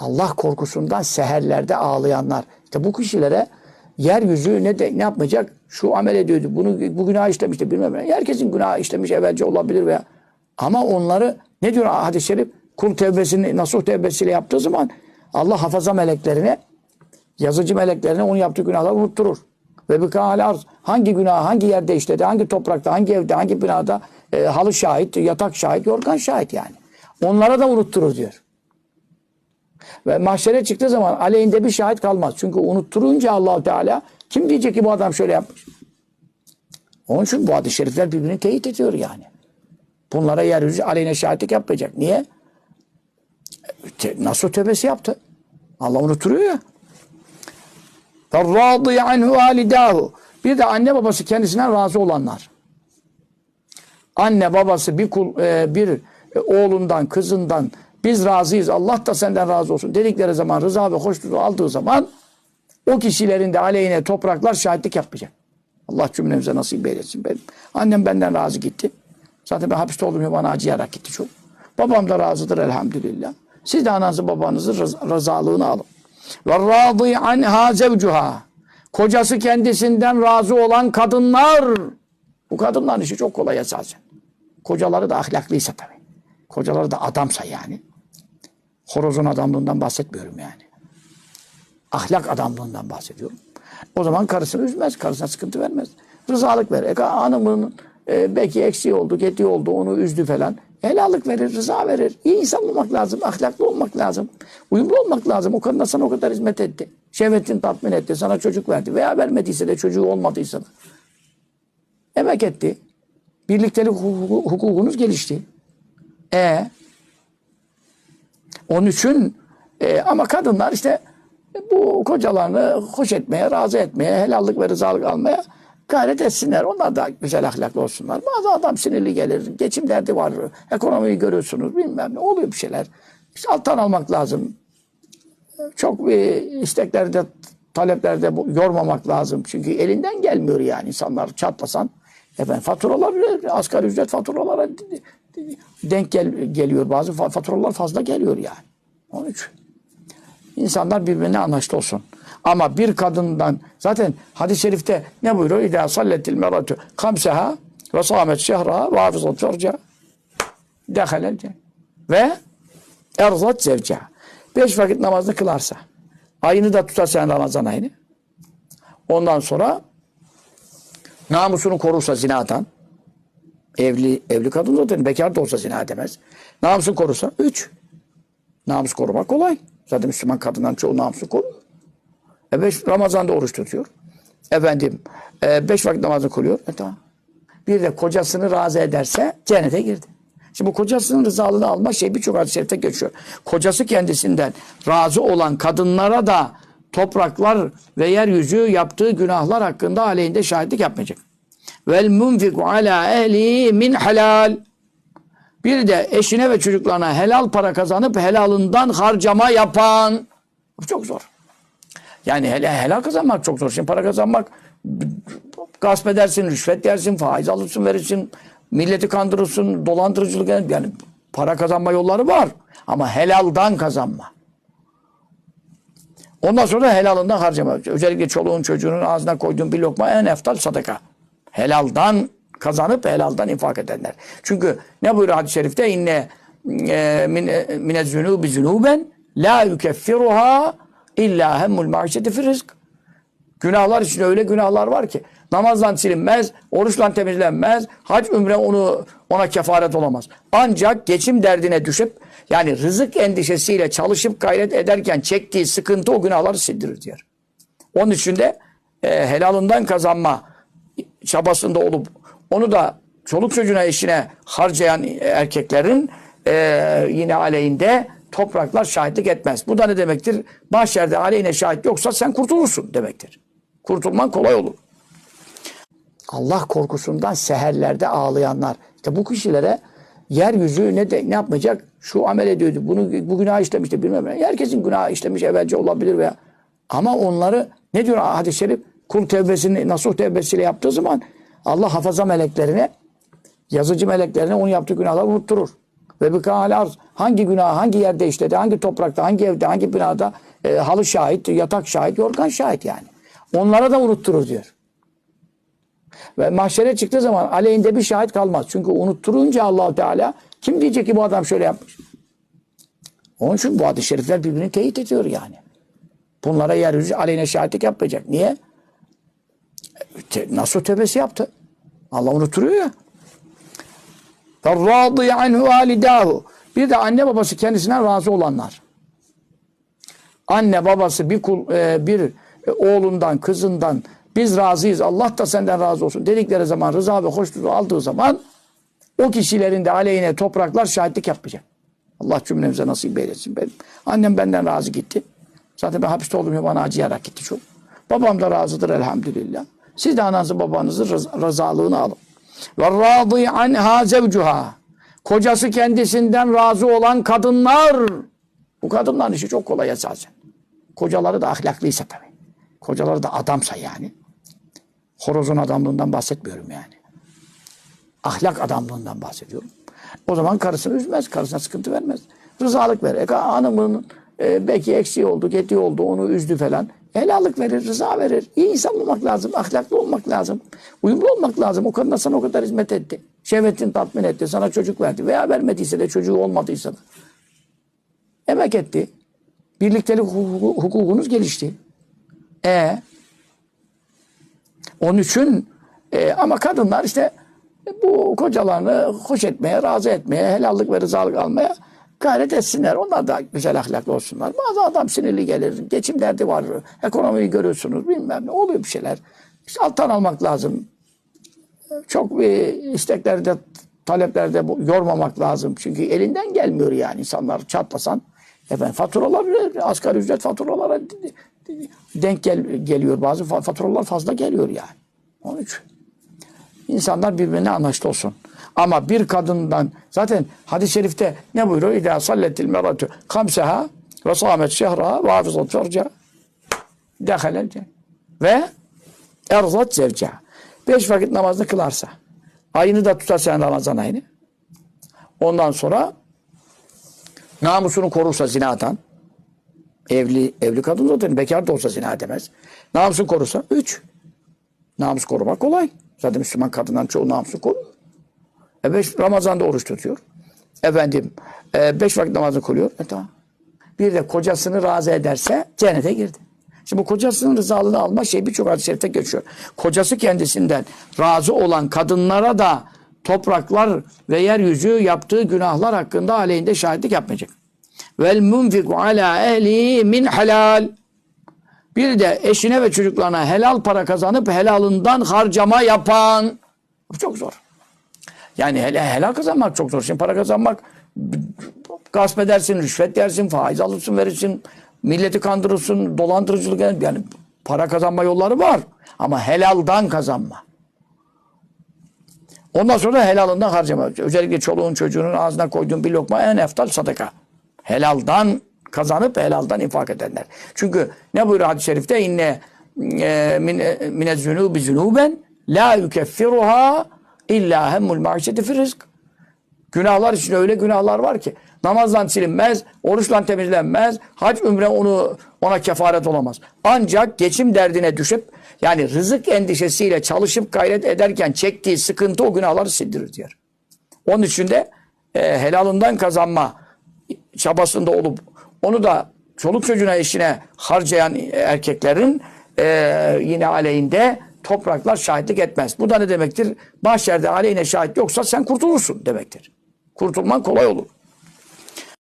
Allah korkusundan seherlerde ağlayanlar. İşte bu kişilere yeryüzü ne de ne yapmayacak? Şu amel ediyordu. Bunu bu günah işlemişti bilmem ne. Herkesin günah işlemiş evvelce olabilir veya ama onları ne diyor hadis-i şerif? Kul tevbesini nasuh tevbesiyle yaptığı zaman Allah hafaza meleklerine yazıcı meleklerine onu yaptığı günahları unutturur. Ve bir arz hangi günah hangi yerde işledi, hangi toprakta, hangi evde, hangi binada e, halı şahit, yatak şahit, yorgan şahit yani. Onlara da unutturur diyor. Ve mahşere çıktığı zaman aleyhinde bir şahit kalmaz. Çünkü unutturunca allah Teala kim diyecek ki bu adam şöyle yapmış? Onun için bu hadis-i şerifler birbirini teyit ediyor yani. Bunlara yeryüzü aleyhine şahitlik yapmayacak. Niye? Te, nasıl tövbesi yaptı? Allah unutturuyor ya. فَالرَّاضِيَ عَنْهُ وَالِدَاهُ Bir de anne babası kendisinden razı olanlar. Anne babası bir kul, e, bir e, oğlundan, kızından biz razıyız, Allah da senden razı olsun dedikleri zaman, rıza ve hoşnutu aldığı zaman o kişilerin de aleyhine topraklar şahitlik yapmayacak. Allah cümlemize nasip eylesin. Benim. Annem benden razı gitti. Zaten ben hapiste olduğum bana acıyarak gitti çok. Babam da razıdır elhamdülillah. Siz de ananızı babanızı rız- rızalığını alın. Ve râdî anhâ zevcuhâ. Kocası kendisinden razı olan kadınlar. Bu kadınların işi çok kolay esasen. Kocaları da ahlaklıysa tabii. Kocaları da adamsa yani. Horozun adamlığından bahsetmiyorum yani. Ahlak adamlığından bahsediyorum. O zaman karısını üzmez, karısına sıkıntı vermez. Rızalık verir. E, hanımının e, belki eksiği oldu, getiği oldu, onu üzdü falan. Helallik verir, rıza verir. İyi insan olmak lazım, ahlaklı olmak lazım. Uyumlu olmak lazım. O kadın da sana o kadar hizmet etti. Şehvetini tatmin etti, sana çocuk verdi. Veya vermediyse de çocuğu olmadıysa da. Emek etti. Birliktelik hukuku- hukukunuz gelişti. E onun için e, ama kadınlar işte bu kocalarını hoş etmeye, razı etmeye, helallik ve rızalık almaya gayret etsinler. Onlar da güzel ahlaklı olsunlar. Bazı adam sinirli gelir, geçim derdi var, ekonomiyi görüyorsunuz, bilmem ne oluyor bir şeyler. İşte alttan almak lazım. Çok bir isteklerde, taleplerde yormamak lazım. Çünkü elinden gelmiyor yani insanlar çatlasan. Efendim faturalar, asgari ücret faturalara denk gel, geliyor. Bazı fa- faturalar fazla geliyor yani. Onun için. İnsanlar birbirine anlaşlı olsun. Ama bir kadından zaten hadis-i şerifte ne buyuruyor? İdâ salletil meratu kamseha ve sâmet şehra ve hafızat ferca dehalel. Ve erzat zevceha. Beş vakit namazını kılarsa, ayını da tutarsa yani Ramazan ayını. Ondan sonra namusunu korursa zinadan, evli evli kadın zaten bekar da olsa zina edemez. Namusunu korursa üç. Namus korumak kolay. Zaten Müslüman kadından çoğu namusu koruyor. E beş, Ramazan'da oruç tutuyor. Efendim e, beş vakit namazını kılıyor. E tamam. Bir de kocasını razı ederse cennete girdi. Şimdi bu kocasının rızalığını alma şey birçok hadis-i şerifte geçiyor. Kocası kendisinden razı olan kadınlara da topraklar ve yeryüzü yaptığı günahlar hakkında aleyhinde şahitlik yapmayacak. Vel munfiku ala ehli min halal. Bir de eşine ve çocuklarına helal para kazanıp helalından harcama yapan. Bu çok zor. Yani helal, helal kazanmak çok zor. Şimdi para kazanmak gasp edersin, rüşvet yersin, faiz alırsın, verirsin, milleti kandırırsın, dolandırıcılık yani para kazanma yolları var. Ama helaldan kazanma. Ondan sonra helalından harcama. Özellikle çoluğun çocuğunun ağzına koyduğun bir lokma en eftal sadaka. Helaldan kazanıp helaldan infak edenler. Çünkü ne buyuruyor hadis-i şerifte? İnne e, e, mine zunubi zunuben la yukeffiruha illa hemmul maişeti fi rizk. Günahlar için öyle günahlar var ki namazdan silinmez, oruçla temizlenmez, hac ümre onu ona kefaret olamaz. Ancak geçim derdine düşüp yani rızık endişesiyle çalışıp gayret ederken çektiği sıkıntı o günahları sildirir diyor. Onun için de e, helalından kazanma çabasında olup onu da çoluk çocuğuna eşine harcayan erkeklerin e, yine aleyhinde topraklar şahitlik etmez. Bu da ne demektir? Mahşerde aleyhine şahit yoksa sen kurtulursun demektir. Kurtulman kolay olur. Allah korkusundan seherlerde ağlayanlar. İşte bu kişilere yeryüzü ne de ne yapmayacak? Şu amel ediyordu. Bunu bu günah işlemişti bilmem ne. Herkesin günah işlemiş evvelce olabilir veya ama onları ne diyor hadis-i şerif? Kul tevbesini nasuh tevbesiyle yaptığı zaman Allah hafaza meleklerine yazıcı meleklerine onu yaptığı günahları unutturur. Ve bir arz hangi günah hangi yerde işledi, hangi toprakta, hangi evde, hangi binada e, halı şahit, yatak şahit, yorgan şahit yani. Onlara da unutturur diyor. Ve mahşere çıktığı zaman aleyhinde bir şahit kalmaz. Çünkü unutturunca allah Teala kim diyecek ki bu adam şöyle yapmış? Onun için bu hadis-i şerifler birbirini teyit ediyor yani. Bunlara yeryüzü aleyhine şahitlik yapmayacak. Niye? Te, nasıl tövbesi yaptı? Allah unutturuyor ya. فَالرَّاضِيَ عَنْهُ وَالِدَاهُ Bir de anne babası kendisinden razı olanlar. Anne babası bir kul, e, bir e, oğlundan, kızından biz razıyız. Allah da senden razı olsun dedikleri zaman rıza ve hoşnutu aldığı zaman o kişilerin de aleyhine topraklar şahitlik yapmayacak. Allah cümlemize nasip eylesin. Benim. Annem benden razı gitti. Zaten ben hapiste olduğum bana acıyarak gitti çok. Babam da razıdır elhamdülillah. Siz de ananızı babanızın rız- rızalığını alın. Ve râdî anhâ zevcuhâ. Kocası kendisinden razı olan kadınlar. Bu kadınların işi çok kolay esasen. Kocaları da ahlaklıysa tabii. Kocaları da adamsa yani. Horozun adamlığından bahsetmiyorum yani. Ahlak adamlığından bahsediyorum. O zaman karısını üzmez, karısına sıkıntı vermez. Rızalık verir. E, hanımının e, belki eksiği oldu, getiği oldu, onu üzdü falan. Helallik verir, rıza verir. İyi insan olmak lazım, ahlaklı olmak lazım. Uyumlu olmak lazım. O kadına sana o kadar hizmet etti. Şehvetini tatmin etti, sana çocuk verdi. Veya vermediyse de çocuğu olmadıysa da. Emek etti. Birliktelik hukuku- hukukunuz gelişti. E onun için e, ama kadınlar işte bu kocalarını hoş etmeye, razı etmeye, helallik ve rızalık almaya gayret etsinler. Onlar da güzel ahlaklı olsunlar. Bazı adam sinirli gelir. Geçim derdi var. Ekonomiyi görüyorsunuz. Bilmem ne. Oluyor bir şeyler. İşte alttan almak lazım. Çok bir isteklerde, taleplerde yormamak lazım. Çünkü elinden gelmiyor yani insanlar çatlasan. Efendim faturalar, asgari ücret faturalara denk gel, geliyor. Bazı fa- faturalar fazla geliyor yani. Onun için. İnsanlar birbirine anlaşlı olsun. Ama bir kadından zaten hadis-i şerifte ne buyuruyor? İdâ salletil meratu kamseha ve sâmet şehra ve hafızat ferca dehalel. Ve erzat zevca. Beş vakit namazını kılarsa, ayını da tutarsa yani Ramazan ayını. Ondan sonra namusunu korursa zinadan, evli evli kadın zaten bekar da olsa zina demez. Namusunu korursa üç. Namus korumak kolay. Zaten Müslüman kadından çoğu namusu korur. E beş, Ramazan'da oruç tutuyor. Efendim e, beş vakit namazını kılıyor. E tamam. Bir de kocasını razı ederse cennete girdi. Şimdi bu kocasının rızalığını alma şey birçok hadis-i şerifte geçiyor. Kocası kendisinden razı olan kadınlara da topraklar ve yeryüzü yaptığı günahlar hakkında aleyhinde şahitlik yapmayacak. Vel munfiku ala ehli min halal. Bir de eşine ve çocuklarına helal para kazanıp helalından harcama yapan. Bu çok zor. Yani helal, helal kazanmak çok zor. Şimdi para kazanmak gasp edersin, rüşvet yersin, faiz alırsın, verirsin, milleti kandırırsın, dolandırıcılık yani para kazanma yolları var. Ama helaldan kazanma. Ondan sonra da helalından harcama. Özellikle çoluğun çocuğunun ağzına koyduğun bir lokma en eftal sadaka. Helaldan kazanıp helaldan infak edenler. Çünkü ne buyuruyor hadis-i şerifte? İnne e, e, mine zunubi zunuben la yukeffiruha illa hemmul ma'işeti fi rızk. Günahlar için öyle günahlar var ki namazdan silinmez, oruçla temizlenmez, hac ümre onu ona kefaret olamaz. Ancak geçim derdine düşüp yani rızık endişesiyle çalışıp gayret ederken çektiği sıkıntı o günahları sildirir diyor. Onun için de e, helalından kazanma çabasında olup onu da çoluk çocuğuna eşine harcayan erkeklerin e, yine aleyhinde topraklar şahitlik etmez. Bu da ne demektir? Mahşerde aleyhine şahit yoksa sen kurtulursun demektir. Kurtulman kolay olur.